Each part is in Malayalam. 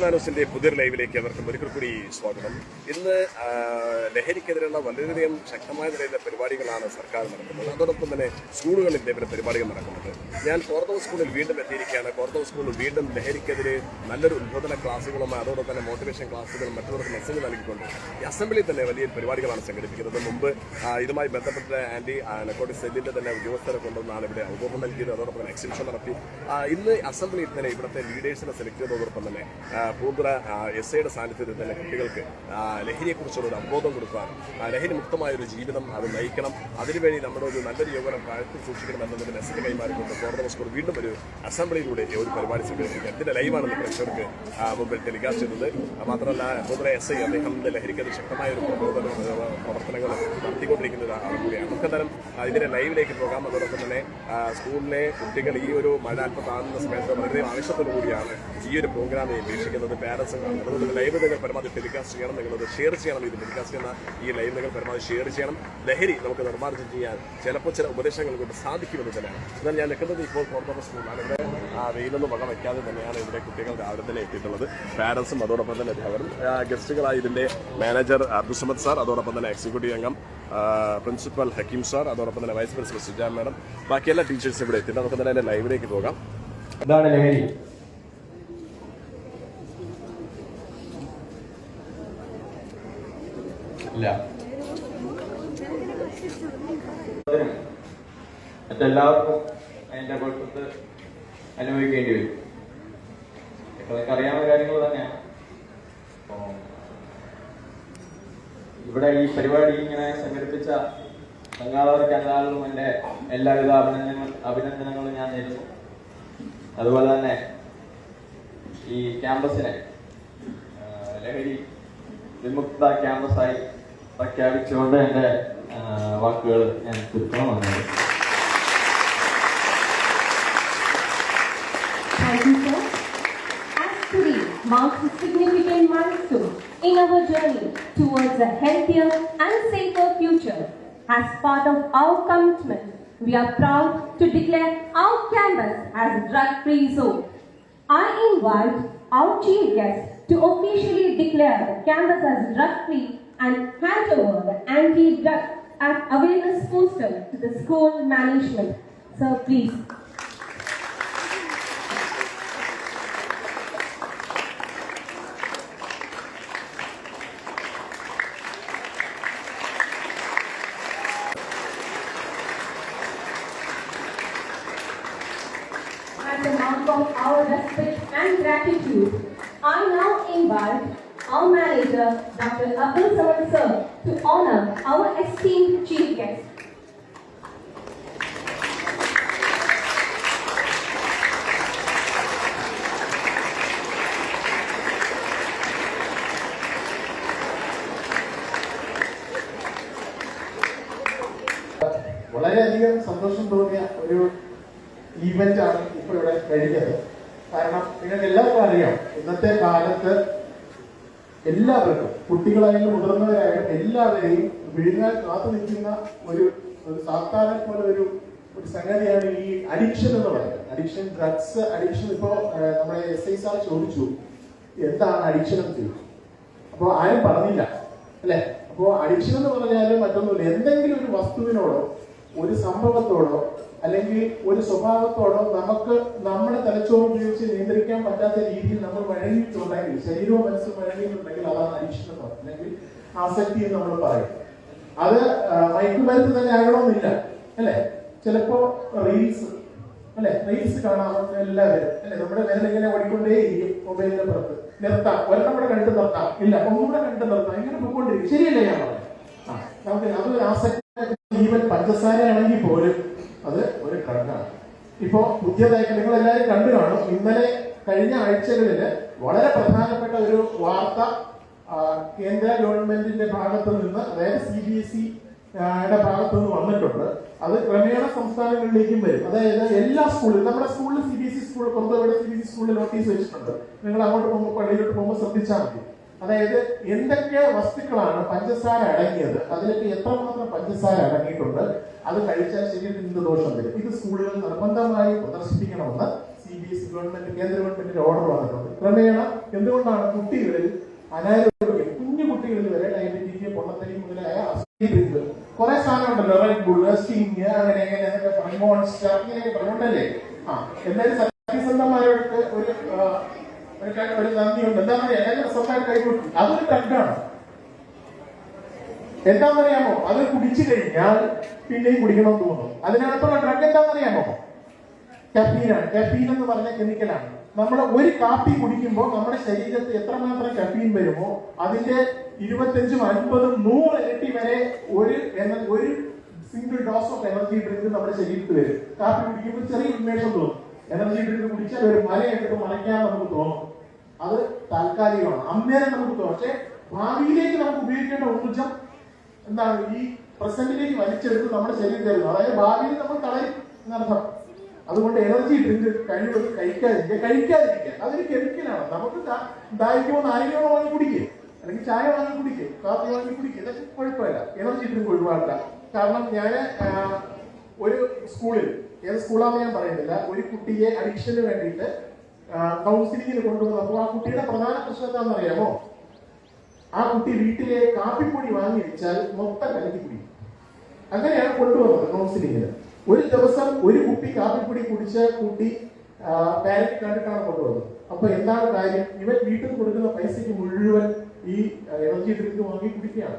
നാനോസിന്റെ പുതിയ ലൈവിലേക്ക് അവർക്കും ഒരിക്കൽ കൂടി സ്വാഗതം. ഇന്ന് ലഹരിക്കെതിരെയുള്ള വളരെയധികം ശക്തമായ നിലയിലെ പരിപാടികളാണ് സർക്കാർ നടക്കുന്നത് അതോടൊപ്പം തന്നെ സ്കൂളുകളിൽ ഇതേപോലെ പരിപാടികൾ നടക്കുന്നത് ഞാൻ കോർദവ് സ്കൂളിൽ വീണ്ടും എത്തിയിരിക്കുകയാണ്. കോർദവ് സ്കൂളിൽ വീണ്ടും ലഹരിക്കെതിരെ നല്ലൊരു ഉദ്ബോധന ക്ലാസ്സുകളും അതോടൊപ്പം തന്നെ മോട്ടിവേഷൻ ക്ലാസ്സുകളും മറ്റുള്ളവർക്ക് മെസ്സേജ് നൽകിക്കൊണ്ട് അസംബ്ലിയിൽ തന്നെ വലിയ പരിപാടികളാണ് സംഘടിപ്പിക്കുന്നത്. മുമ്പ് ഇതുമായി ബന്ധപ്പെട്ട ആന്റി നെക്കോട്ടി സെല്ലിന്റെ തന്നെ ഉദ്യോഗസ്ഥരെ കൊണ്ടുവന്നാണ് ഇവിടെ അവബോധം നൽകിയത്. അതോടൊപ്പം തന്നെ എക്സിബിഷൻ നടത്തി. ഇന്ന് അസംബ്ലിയിൽ തന്നെ ഇവിടുത്തെ ലീഡേഴ്സിനെ സെലക്ട് ചെയ്തതോടൊപ്പം തന്നെ പൂന്തുറ എസ് ഐയുടെ സാന്നിധ്യത്തിൽ തന്നെ കുട്ടികൾക്ക് ലഹരിയെക്കുറിച്ചുള്ള ഒരു അവബോധം കൊടുക്കാൻ ലഹരി മുക്തമായ ഒരു ജീവിതം അത് നയിക്കണം. അതിനുവേണ്ടി നമ്മുടെ ഒരു നല്ലൊരു യോഗം കാഴ്ച സൂക്ഷിക്കണം എന്നതിന് മെസ്സേജ് കൈമാറിക്കൊണ്ട് കോർണർ സ്കൂൾ വീണ്ടും ഒരു അസംബ്ലിയിലൂടെ ഒരു പരിപാടി സംഘടിപ്പിക്കുക ഇതിന്റെ ലൈവാണ് പ്രേക്ഷകർക്ക് മുമ്പിൽ ടെലികാസ്റ്റ് ചെയ്തത് മാത്രമല്ല പൂന്തുറ എസ് ഐ അദ്ദേഹം ലഹരിക്കത് ശക്തമായ ഒരു പ്രബോധന പ്രവർത്തനങ്ങൾ നടത്തിക്കൊണ്ടിരിക്കുന്ന കൂടിയാണ്. നമുക്ക് തരം ലൈവിലേക്ക് പോകാം. അതോടൊപ്പം തന്നെ സ്കൂളിലെ കുട്ടികൾ ഈ ഒരു മഴ അല്പം താഴ്ന്ന സമയത്ത് വളരെ ആവശ്യത്തോടു കൂടിയാണ് ഈ ഒരു പ്രോഗ്രാമിനെ വീക്ഷിക്കുന്നത്. പാരൻസും കാണുന്നത് അതുകൊണ്ട് ലൈവ് നിങ്ങൾ പരമാവധി ടെലികാസ്റ്റ് ചെയ്യണം നിങ്ങളത് ഷെയർ ചെയ്യണം ഇത് ടെലികാസ്റ്റ് ചെയ്യുന്ന ഈ ലൈവ് നിങ്ങൾ പരമാവധി ഷെയർ ചെയ്യണം. ലഹരി നമുക്ക് നിർമ്മാർജനം ചെയ്യാൻ ചിലപ്പോൾ ചില ഉപദേശങ്ങൾ കൊണ്ട് സാധിക്കുമെന്ന് തന്നെയാണ്. എന്നാൽ ഞാൻ നിൽക്കുന്നത് ഇപ്പോൾ കോർപ്പറേറ്റ് സ്കൂളാണ് ഇവിടെ ആ വെയിലൊന്നും വക വയ്ക്കാതെ തന്നെയാണ് ഇവിടെ കുട്ടികൾ രാവിലെ തന്നെ എത്തിയിട്ടുള്ളത്. പാരൻസും അതോടൊപ്പം തന്നെ അധ്യാപകരും ഗസ്റ്റുകളായി ഇതിന്റെ മാനേജർ അബ്ദുസമദ് സാർ അതോടൊപ്പം തന്നെ എക്സിക്യൂട്ടീവ് അംഗം പ്രിൻസിപ്പൽ ഹക്കീം സാർ അതോടൊപ്പം തന്നെ വൈസ് പ്രിൻസിപ്പൽ സുജാൻ മാഡം ബാക്കി എല്ലാ ടീച്ചേഴ്സും ഇവിടെ എത്തിയിട്ട് നമുക്ക് തന്നെ ലൈവിലേക്ക് പോകാം. എന്താണ് ലഹരി. ഇല്ല. മറ്റെല്ലാവർക്കും അതിന്റെ കുഴപ്പത്ത് അനുഭവിക്കേണ്ടി വരും. നിങ്ങൾക്ക് അറിയാവുന്ന കാര്യങ്ങൾ തന്നെയാണ്. ഇവിടെ ഈ പരിപാടി ഇങ്ങനെ സംഘടിപ്പിച്ച സംഘാടകർക്ക് എല്ലാവരും എന്റെ എല്ലാവിധ അഭിനന്ദനങ്ങൾ അഭിനന്ദനങ്ങളും ഞാൻ നേരുന്നു. അതുപോലെ തന്നെ ഈ ക്യാമ്പസിനെ ലഹരി വിമുക്ത ക്യാമ്പസായി പ്രഖ്യാപിച്ചുകൊണ്ട് എൻ്റെ വാക്കുകൾ ഞാൻ ചുരുക്കണം വന്നത് Thank you, sir. As today marks a significant milestone in our journey towards a healthier and safer future, as part of our commitment, we are proud to declare our campus as a drug-free zone. I invite our chief guest to officially declare the campus as drug-free and hand over the anti-drug awareness poster to the school management. Sir, please. As a mark of our respect and gratitude, I now invite our manager, Dr. Abdul Samad sir, to honor our esteemed chief guest. വളരെയധികം സന്തോഷം തോന്നിയ ഒരു ഈവന്റ് ആണ് ഇപ്പൊ ഇവിടെ കഴിഞ്ഞത് കാരണം നിങ്ങൾക്ക് എല്ലാവർക്കും അറിയാം ഇന്നത്തെ കാലത്ത് എല്ലാവർക്കും കുട്ടികളായാലും മുതിർന്നവരായാലും എല്ലാവരെയും വിഴുങ്ങാൻ കാത്തു നിൽക്കുന്ന ഒരു ഒരു പോലെ ഒരു ഒരു സംഗതിയാണ് ഈ അഡിക്ഷൻ എന്ന് പറയുന്നത്. അഡിക്ഷൻ ഡ്രഗ്സ് അഡിക്ഷൻ ഇപ്പോ നമ്മുടെ എസ് ഐ സാർ ചോദിച്ചു എന്താണ് അഡിക്ഷൻ എന്ന് ചോദിച്ചു. അപ്പോ ആരും പറഞ്ഞില്ല അല്ലെ? അപ്പോ അഡിക്ഷൻ എന്ന് പറഞ്ഞാലും മറ്റൊന്നുമില്ല. എന്തെങ്കിലും ഒരു വസ്തുവിനോടോ ഒരു സംഭവത്തോടോ അല്ലെങ്കിൽ ഒരു സ്വഭാവത്തോടോ നമുക്ക് നമ്മുടെ തലച്ചോറ് ഉപയോഗിച്ച് നിയന്ത്രിക്കാൻ പറ്റാത്ത രീതിയിൽ നമ്മൾ വഴങ്ങിയിട്ടുണ്ടെങ്കിൽ ശരീരവും മനസ്സും വഴങ്ങിയിട്ടുണ്ടെങ്കിൽ അതാണ് അനിഷ്ടം അല്ലെങ്കിൽ ആസക്തി എന്ന് നമ്മൾ പറയും. അത് മയക്കുമരുന്ന് തന്നെ ആകണമെന്നില്ല. അല്ലെ? ചിലപ്പോ റീൽസ് അല്ലെ? റീൽസ് കാണാം എല്ലാവരും അല്ലെ? നമ്മുടെ വിരൽ ഇങ്ങനെ ഓടിക്കൊണ്ടേയിരിക്കും മൊബൈലിന്റെ പുറത്ത്. നിർത്താം. ഒരെണ്ണം കൂടെ കണ്ടു നിർത്താം. ഇല്ല ഒന്നുകൂടെ കണ്ടു നിർത്താം. ഇങ്ങനെ പോയിക്കൊണ്ടിരിക്കും. ശരിയല്ലേ ഞാൻ നമുക്ക് അതൊരു ആസക്തി ജീവൻ പഞ്ചസാര ആണെങ്കിൽ പോലും അത് ഒരു ഘടന. ഇപ്പോ പുതിയതായിട്ട് നിങ്ങൾ എല്ലാവരും കണ്ടു കാണും. ഇന്നലെ കഴിഞ്ഞ ആഴ്ചകളിൽ വളരെ പ്രധാനപ്പെട്ട ഒരു വാർത്ത കേന്ദ്ര ഗവൺമെന്റിന്റെ ഭാഗത്തു നിന്ന് അതായത് സി ബി എസ് ഇയുടെ ഭാഗത്തു നിന്ന് വന്നിട്ടുണ്ട്. അത് ക്രമേണ സംസ്ഥാനങ്ങളിലേക്കും വരും. അതായത് എല്ലാ സ്കൂളിലും നമ്മുടെ സ്കൂളിൽ C B S E school പുറത്തുവിടെ C B S E സ്കൂളിൽ നോട്ടീസ് വെച്ചിട്ടുണ്ട്. നിങ്ങൾ അങ്ങോട്ട് പോകുമ്പോൾ പള്ളിയിലോട്ട് പോകുമ്പോൾ ശ്രദ്ധിച്ചാൽ മതി. അതായത് എന്തൊക്കെ വസ്തുക്കളാണ് പഞ്ചസാര അടങ്ങിയത്? അതിലൊക്കെ എത്രമാത്രം പഞ്ചസാര അടങ്ങിയിട്ടുണ്ട്? അത് കഴിച്ചാൽ ശരീരത്തിന് എന്ത് ദോഷം വരും? ഇത് സ്കൂളുകൾ നിർബന്ധമായി പ്രദർശിപ്പിക്കണമെന്ന് സി ബി എസ് ഗവൺമെന്റ് കേന്ദ്ര ഗവൺമെന്റിന്റെ ഓർഡർ വന്നിട്ടുണ്ട്. ക്രമേണ എന്തുകൊണ്ടാണ് കുട്ടികളിൽ അനാരോഗ്യം കുഞ്ഞു കുട്ടികളിൽ വരെ ഡയബറ്റീസ് പൊണ്ണത്തരി മുതലായ അസുഖങ്ങൾ കുറെ സാധനം ഉണ്ടല്ലോ റെഡ് ബുള്ള് സ്റ്റിങ് അങ്ങനെ എങ്ങനെ മോൺസ്റ്റർ ഇങ്ങനെയൊക്കെ പറഞ്ഞുകൊണ്ടല്ലേ? ആ എന്തായാലും ക- ഒരു നന്ദിയുണ്ട്. എന്താ പറയാ? എല്ലാവരും സ്വന്തമായിട്ട് കൈകൊടുക്കും അതൊരു ഡ്രഗാണ് എന്താണെന്നറിയാമോ അത് കുടിച്ചു കഴിഞ്ഞാൽ പിന്നെയും കുടിക്കണം തോന്നും അതിനകത്തുള്ള ഡ്രഗ് എന്താണെന്നറിയാമോ കഫീനാണ് കഫീൻ എന്ന് പറഞ്ഞ കെമിക്കലാണ് നമ്മൾ ഒരു കാപ്പി കുടിക്കുമ്പോൾ നമ്മുടെ ശരീരത്തിൽ എത്രമാത്രം കഫീൻ വരുമോ അതിന്റെ ഇരുപത്തഞ്ചും അൻപതും നൂറ് ഇരട്ടി വരെ ഒരു ഒരു single dose of energy drink നമ്മുടെ ശരീരത്തിൽ വരും. കാപ്പി കുടിക്കുമ്പോൾ ചെറിയ ഉന്മേഷം തോന്നും. എനർജി ഡ്രിങ്ക് കുടിച്ചാൽ ഒരു മലയെടുത്ത് മറയ്ക്കാൻ നമുക്ക് തോന്നും. അത് താൽക്കാലികമാണ്. അന്നേരം നമുക്ക് പക്ഷേ ഭാവിയിലേക്ക് നമുക്ക് ഉപയോഗിക്കേണ്ട ഊർജം എന്താണ്? ഈ പ്രസന്റിലേക്ക് വലിച്ചെടുത്ത് നമ്മുടെ ശരീരത്തിൽ അതായത് ഭാവിയിൽ നമ്മൾ കളയും എന്നർത്ഥം അതുകൊണ്ട് എനർജി ഡ്രിങ്ക് കഴിവത് കഴിക്കാതിരിക്കുക. കഴിക്കാതിരിക്കുക. അതൊരു കെമിക്കലാണ് നമുക്ക് ദാ- ദാഹിക്കുമോ നാരങ്ങയോ വാങ്ങി കുടിക്കുക. അല്ലെങ്കിൽ ചായ വാങ്ങി കുടിക്കുക. കാപ്പി വാങ്ങി കുടിക്കുക. ഇതൊക്കെ കുഴപ്പമില്ല. എനർജി ഡ്രിങ്ക് ഒഴിവാക്കുക. കാരണം ഞാൻ ഒരു സ്കൂളിൽ ഏത് സ്കൂളാണെന്ന് ഞാൻ പറയുന്നില്ല. ഒരു കുട്ടിയെ അഡിക്ഷന് വേണ്ടിയിട്ട് കൗൺസിലിങ്ങിന് കൊണ്ടുവന്നപ്പോൾ ആ കുട്ടിയുടെ പ്രധാന പ്രശ്നം എന്താണെന്ന് അറിയാമോ ആ കുട്ടി വീട്ടിലെ കാപ്പിപ്പൊടി വാങ്ങി വെച്ചാൽ മൊത്തം കലക്കി കുടിക്കും. അങ്ങനെയാണ് കൊണ്ടുവന്നത് കൗൺസിലിങ്ങിന്. ഒരു ദിവസം ഒരു കുപ്പി കാപ്പിപ്പൊടി കുടിച്ച കുട്ടി പാരന്റ് കണ്ടിട്ടാണ് കൊണ്ടുവന്നത്. അപ്പൊ എന്താണ് കാര്യം? ഇവൻ വീട്ടിൽ കൊടുക്കുന്ന പൈസയ്ക്ക് മുഴുവൻ ഈ എനർജി ഡ്രിങ്ക് വാങ്ങി കുടിക്കുകയാണ്.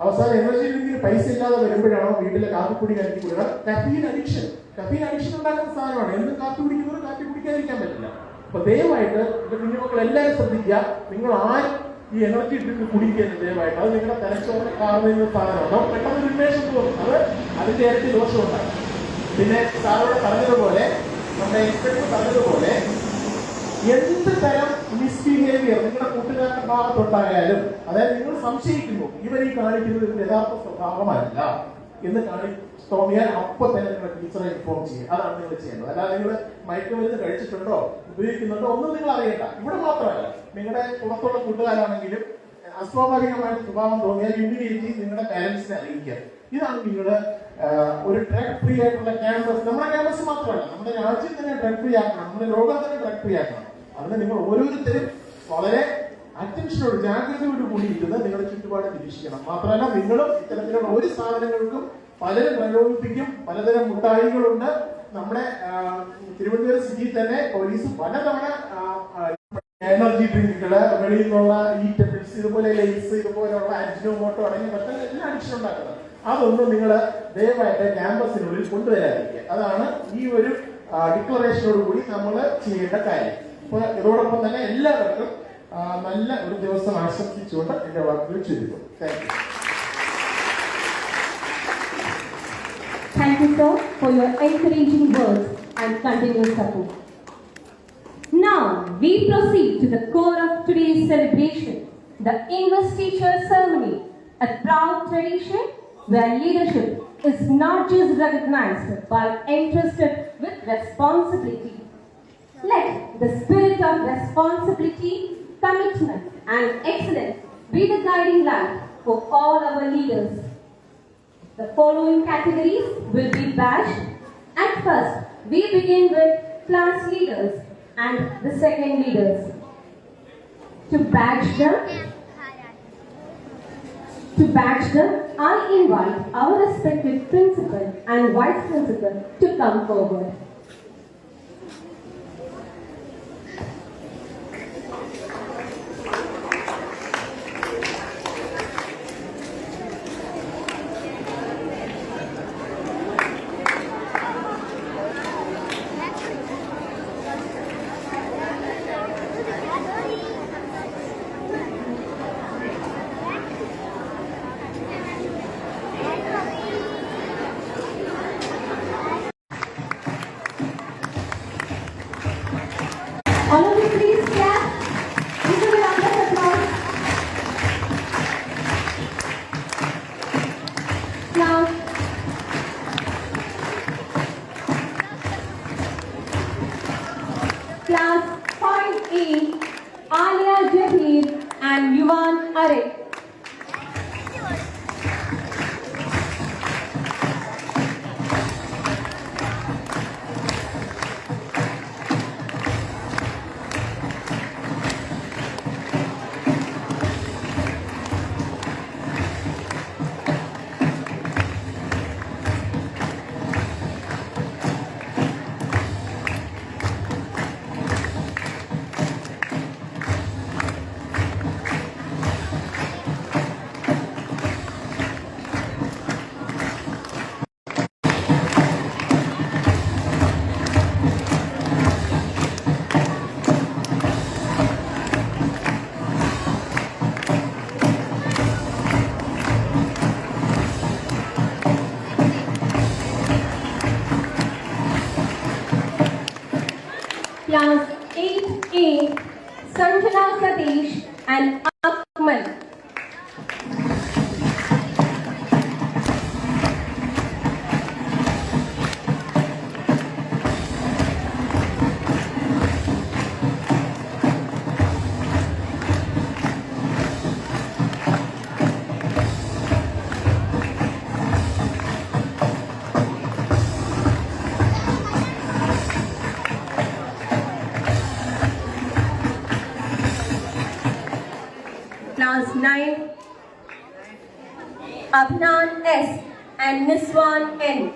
അവസാനം എനർജി ഡ്രിങ്കിന് പൈസ ഇല്ലാതെ വരുമ്പോഴാണോ വീട്ടിലെ കാപ്പിപ്പൊടി കലക്കി കുടിക്കണം കഫീൻ അഡിക്ഷൻ കഫീൻ അഡിക്ഷൻ ഉണ്ടാക്കുന്ന സാധനമാണ്. എന്ത് കാപ്പി കുടിക്കുന്നവർ കാപ്പി കുടിക്കാതിരിക്കാൻ പറ്റില്ല. അപ്പൊ ദയവായിട്ട് എന്റെ കുഞ്ഞുമക്കൾ എല്ലാവരും ശ്രദ്ധിക്കുക. നിങ്ങൾ ആരും ഈ എനർജി ഡ്രിങ്ക് കുടിക്കരുത് ദയവായിട്ട്? അത് നിങ്ങളുടെ തലച്ചോറിനെ കാർന്ന സാധനമാണ്. നമുക്ക് പെട്ടെന്ന് ഉന്മേഷം തോന്നും. അത് അതിന്റെ ഇരട്ടി ദോഷമുണ്ടാകും. പിന്നെ സാറോട് പറഞ്ഞതുപോലെ നമ്മുടെ എക്സ്പെക്ട് പറഞ്ഞതുപോലെ എന്ത് തരം മിസ്ബിഹേവിയർ നിങ്ങളുടെ കൂട്ടുകാരുടെ ഭാഗത്തുണ്ടായാലും അതായത് നിങ്ങൾ സംശയിക്കുന്നു ഇവർ ഈ കാണിക്കുന്നത് യഥാർത്ഥ സ്വഭാവമല്ല. എന്ന് കാണി തോന്നിയാൽ അപ്പൊ തന്നെ നിങ്ങളുടെ ടീച്ചറെ ഇൻഫോം ചെയ്യുക. അതാണ് നിങ്ങൾ ചെയ്യേണ്ടത്. അല്ലാതെ നിങ്ങൾ മയക്കുമരുന്ന് കഴിച്ചിട്ടുണ്ടോ ഉപയോഗിക്കുന്നുണ്ടോ ഒന്നും നിങ്ങൾ അറിയണ്ട. ഇവിടെ മാത്രമല്ല നിങ്ങളുടെ പുറത്തുള്ള കൂട്ടുകാരാണെങ്കിലും അസ്വാഭാവികമായിട്ട് സ്വഭാവം തോന്നിയാൽ ഇമ്മീഡിയറ്റ്ലി നിങ്ങളുടെ പാരന്റ്സിനെ അറിയിക്കുക. ഇതാണ് നിങ്ങളുടെ ഒരു ഡ്രഗ് ഫ്രീ ആയിട്ടുള്ള ക്യാമ്പസ് നമ്മുടെ ക്യാമ്പസ് മാത്രമല്ല നമ്മുടെ രാജ്യം തന്നെ ഡ്രഗ് ഫ്രീ ആക്കണം. നമ്മുടെ ലോകം തന്നെ ഡ്രഗ് ഫ്രീ ആക്കണം. അതിന് നിങ്ങൾ ഓരോരുത്തരും വളരെ അറ്റൻഷനോട് ജാഗ്രതയോട് കൂടി ഇരുന്ന് നിങ്ങളുടെ ചുറ്റുപാട് നിരീക്ഷിക്കണം. മാത്രമല്ല നിങ്ങളും ഇത്തരത്തിലുള്ള ഒരു സാധനങ്ങൾക്കും പലരും പ്രലോഭിപ്പിക്കും. പലതരം മുട്ടായികളുണ്ട്. നമ്മുടെ തിരുവനന്തപുരം സിറ്റിയിൽ തന്നെ പോലീസ് പലതവണ എനർജി ഡ്രിങ്കുകൾ വെളിയിൽ നിന്നുള്ള ഈ ടെബിൾസ് ഇതുപോലെ ലൈസ് ഇതുപോലെയുള്ള അജിനോമോട്ടോ അടങ്ങിയ മറ്റേ എല്ലാം അഡിക്ഷൻ ഉണ്ടാക്കുന്നത്. അതൊന്നും നിങ്ങൾ ദയവായിട്ട് ക്യാമ്പസിനുള്ളിൽ കൊണ്ടുവരാതിരിക്കുക. അതാണ് ഈ ഒരു ഡിക്ലറേഷനോട് കൂടി നമ്മൾ ചെയ്യേണ്ട കാര്യം. ഇപ്പൊ ഇതോടൊപ്പം തന്നെ എല്ലാവർക്കും നല്ല ഒരു ദിവസം ആശംസിച്ചുകൊണ്ട് എന്റെ വാക്കുകൾ ചുരുക്കും thank you Thank you, sir, for your encouraging words and continued support. Now, we proceed to the core of today's celebration, the investiture ceremony, a proud tradition where leadership is not just recognized but entrusted with responsibility. Let the spirit of responsibility, commitment, and excellence be the guiding light for all our leaders. The following categories will be badged. At first, we begin with class leaders and the second leaders. To badge them, to badge them, I invite our respected principal and vice principal to come forward. E, Alia Jabir and Yuvan Arik. Abhinan S and Niswan N.